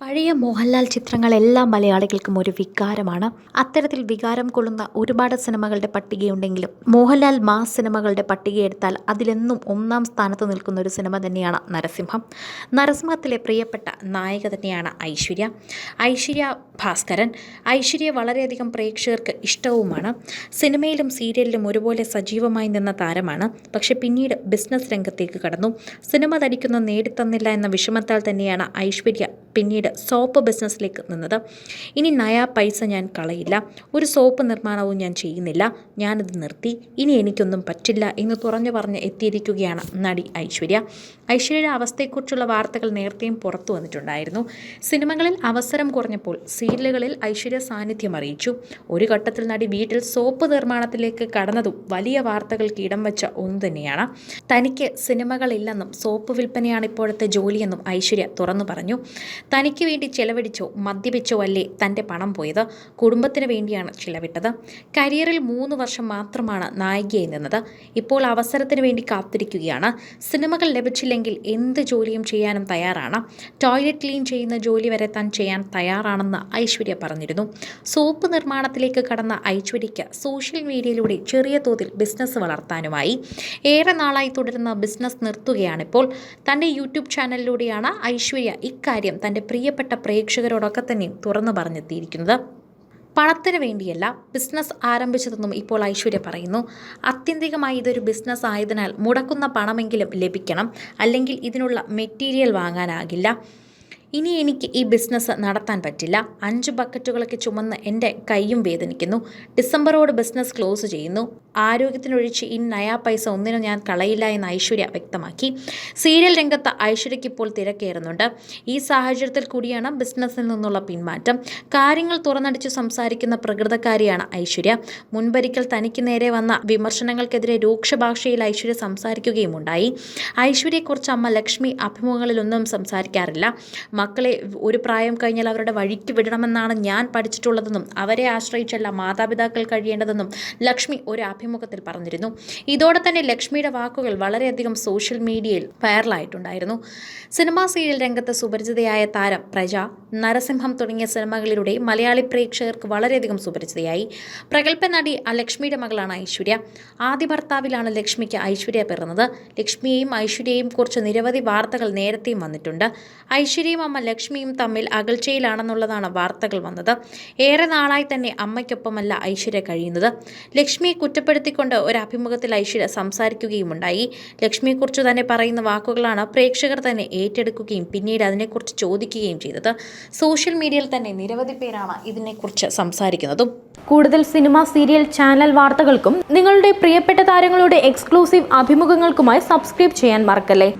പഴയ മോഹൻലാൽ ചിത്രങ്ങളെല്ലാം മലയാളികൾക്കും ഒരു വികാരമാണ്. അത്തരത്തിൽ വികാരം കൊള്ളുന്ന ഒരുപാട് സിനിമകളുടെ പട്ടികയുണ്ടെങ്കിലും മോഹൻലാൽ മാസ് സിനിമകളുടെ പട്ടികയെടുത്താൽ അതിലെന്നും ഒന്നാം സ്ഥാനത്ത് നിൽക്കുന്ന ഒരു സിനിമ തന്നെയാണ് നരസിംഹം. നരസിംഹത്തിലെ പ്രിയപ്പെട്ട നായിക തന്നെയാണ് ഐശ്വര്യ. ഐശ്വര്യ ഭാസ്കരൻ. ഐശ്വര്യ വളരെയധികം പ്രേക്ഷകർക്ക് ഇഷ്ടവുമാണ്. സിനിമയിലും സീരിയലിലും ഒരുപോലെ സജീവമായി നിന്ന താരമാണ്. പക്ഷെ പിന്നീട് ബിസിനസ് രംഗത്തേക്ക് കടന്നു. സിനിമ തനിക്കൊന്നും നേടിത്തന്നില്ല എന്ന വിഷമത്താൽ തന്നെയാണ് ഐശ്വര്യ പിന്നീട് സോപ്പ് ബിസിനസ്സിലേക്ക് നിന്നത്. ഇനി നയാ പൈസ ഞാൻ കളയില്ല. ഒരു സോപ്പ് നിർമ്മാണവും ഞാൻ ചെയ്യുന്നില്ല. ഞാനത് നിർത്തി. ഇനി എനിക്കൊന്നും പറ്റില്ല എന്ന് തുറഞ്ഞു പറഞ്ഞ് എത്തിയിരിക്കുകയാണ് നടി ഐശ്വര്യ. ഐശ്വര്യയുടെ അവസ്ഥയെക്കുറിച്ചുള്ള വാർത്തകൾ നേരത്തെയും പുറത്തു വന്നിട്ടുണ്ടായിരുന്നു. സിനിമകളിൽ അവസരം കുറഞ്ഞപ്പോൾ സീരിയലുകളിൽ ഐശ്വര്യ സാന്നിധ്യം അറിയിച്ചു. ഒരു ഘട്ടത്തിൽ നടി വീട്ടിൽ സോപ്പ് നിർമ്മാണത്തിലേക്ക് കടന്നതും വലിയ വാർത്തകൾക്ക് ഇടം വെച്ച ഒന്ന് തന്നെയാണ്. തനിക്ക് സിനിമകളില്ലെന്നും സോപ്പ് വിൽപ്പനയാണ് ഇപ്പോഴത്തെ ജോലിയെന്നും ഐശ്വര്യ തുറന്നു പറഞ്ഞു. തനിക്ക് വേണ്ടി ചെലവഴിച്ചോ മദ്യപിച്ചോ അല്ലേ തന്റെ പണം പോയത്? കുടുംബത്തിന് വേണ്ടിയാണ് ചിലവിട്ടത്. കരിയറിൽ മൂന്ന് വർഷം മാത്രമാണ് നായികയായി നിന്നത്. ഇപ്പോൾ അവസരത്തിന് വേണ്ടി കാത്തിരിക്കുകയാണ്. സിനിമകൾ ലഭിച്ചില്ലെങ്കിൽ എന്ത് ജോലിയും ചെയ്യാനും തയ്യാറാണ്. ടോയ്ലറ്റ് ക്ലീൻ ചെയ്യുന്ന ജോലി വരെ താൻ ചെയ്യാൻ തയ്യാറാണെന്ന് ഐശ്വര്യ പറഞ്ഞിരുന്നു. സോപ്പ് നിർമ്മാണത്തിലേക്ക് കടന്ന ഐശ്വര്യയ്ക്ക് സോഷ്യൽ മീഡിയയിലൂടെ ചെറിയ തോതിൽ ബിസിനസ് വളർത്താനുമായി. ഏറെ നാളായി തുടരുന്ന ബിസിനസ് നിർത്തുകയാണിപ്പോൾ. തന്റെ യൂട്യൂബ് ചാനലിലൂടെയാണ് ഐശ്വര്യ ഇക്കാര്യം തന്റെ പ്രിയപ്പെട്ട പ്രേക്ഷകരോടൊക്കെ തന്നെയും തുറന്നു പറഞ്ഞെത്തിയിരിക്കുന്നത്. പണത്തിന് വേണ്ടിയല്ല ബിസിനസ് ആരംഭിച്ചതെന്നും ഇപ്പോൾ ഐശ്വര്യ പറയുന്നു. അത്യന്തികമായി ഇതൊരു ബിസിനസ് ആയതിനാൽ മുടക്കുന്ന പണമെങ്കിലും ലഭിക്കണം. അല്ലെങ്കിൽ ഇതിനുള്ള മെറ്റീരിയൽ വാങ്ങാനാകില്ല. ഇനി എനിക്ക് ഈ ബിസിനസ് നടത്താൻ പറ്റില്ല. അഞ്ച് ബക്കറ്റുകളൊക്കെ ചുമന്ന് എന്റെ കൈയും വേദനിക്കുന്നു. ഡിസംബറോട് ബിസിനസ് ക്ലോസ് ചെയ്യുന്നു. ആരോഗ്യത്തിനൊഴിച്ച് ഈ നയാ പൈസ ഒന്നിനും ഞാൻ കളയില്ല എന്ന് ഐശ്വര്യ വ്യക്തമാക്കി. സീരിയൽ രംഗത്ത് ഐശ്വര്യയ്ക്ക് ഇപ്പോൾ തിരക്കേറുന്നുണ്ട്. ഈ സാഹചര്യത്തിൽ കൂടിയാണ് ബിസിനസ്സിൽ നിന്നുള്ള പിന്മാറ്റം. കാര്യങ്ങൾ തുറന്നടിച്ച് സംസാരിക്കുന്ന പ്രകൃതക്കാരിയാണ് ഐശ്വര്യ. മുൻപൊരിക്കൽ തനിക്ക് നേരെ വന്ന വിമർശനങ്ങൾക്കെതിരെ രൂക്ഷ ഭാഷയിൽ ഐശ്വര്യ സംസാരിക്കുകയുമുണ്ടായി. ഐശ്വര്യയെക്കുറിച്ച് അമ്മ ലക്ഷ്മി അഭിമുഖങ്ങളിലൊന്നും സംസാരിക്കാറില്ല. മക്കളെ ഒരു പ്രായം കഴിഞ്ഞാൽ അവരുടെ വഴിക്ക് വിടണമെന്നാണ് ഞാൻ പഠിച്ചിട്ടുള്ളതെന്നും അവരെ ആശ്രയിച്ചല്ല മാതാപിതാക്കൾ കഴിയേണ്ടതെന്നും ലക്ഷ്മി ഒരു അഭിമുഖത്തിൽ പറഞ്ഞിരുന്നു. ഇതോടെ തന്നെ ലക്ഷ്മിയുടെ വാക്കുകൾ വളരെയധികം സോഷ്യൽ മീഡിയയിൽ വൈറലായിട്ടുണ്ടായിരുന്നു. സിനിമാ സീരിയൽ രംഗത്ത് സുപരിചിതയായ താരം പ്രജ നരസിംഹം തുടങ്ങിയ സിനിമകളിലൂടെ മലയാളി പ്രേക്ഷകർക്ക് വളരെയധികം സുപരിചിതയായി. പ്രഗത്ഭ നടി ലക്ഷ്മിയുടെ മകളാണ് ഐശ്വര്യ. ആദ്യ ഭർത്താവിലാണ് ലക്ഷ്മിക്ക് ഐശ്വര്യ പിറന്നത്. ലക്ഷ്മിയെയും ഐശ്വര്യയെയും കുറിച്ച് നിരവധി വാർത്തകൾ നേരത്തെയും വന്നിട്ടുണ്ട്. ഐശ്വര്യയും അമ്മ ലക്ഷ്മിയും തമ്മിൽ അകൽച്ചയിലാണെന്നുള്ളതാണ് വാർത്തകൾ വന്നത്. ഏറെ നാളായി തന്നെ അമ്മയ്ക്കൊപ്പമല്ല ഐശ്വര്യ കഴിയുന്നത്. ലക്ഷ്മിയെ കുറ്റപ്പെടുത്തിക്കൊണ്ട് ഒരു അഭിമുഖത്തിൽ ഐശ്വര്യ സംസാരിക്കുകയുമുണ്ടായി. ലക്ഷ്മിയെക്കുറിച്ച് തന്നെ പറയുന്ന വാക്കുകളാണ് പ്രേക്ഷകർ തന്നെ ഏറ്റെടുക്കുകയും പിന്നീട് അതിനെക്കുറിച്ച് ചോദിക്കുകയും ചെയ്തത്. സോഷ്യൽ മീഡിയയിൽ തന്നെ നിരവധി പേരാണ് ഇതിനെക്കുറിച്ച് സംസാരിക്കുന്നതും. കൂടുതൽ സിനിമ സീരിയൽ ചാനൽ വാർത്തകൾക്കും നിങ്ങളുടെ പ്രിയപ്പെട്ട താരങ്ങളുടെ എക്സ്ക്ലൂസീവ് അഭിമുഖങ്ങൾക്കുമായി സബ്സ്ക്രൈബ് ചെയ്യാൻ മറക്കല്ലേ?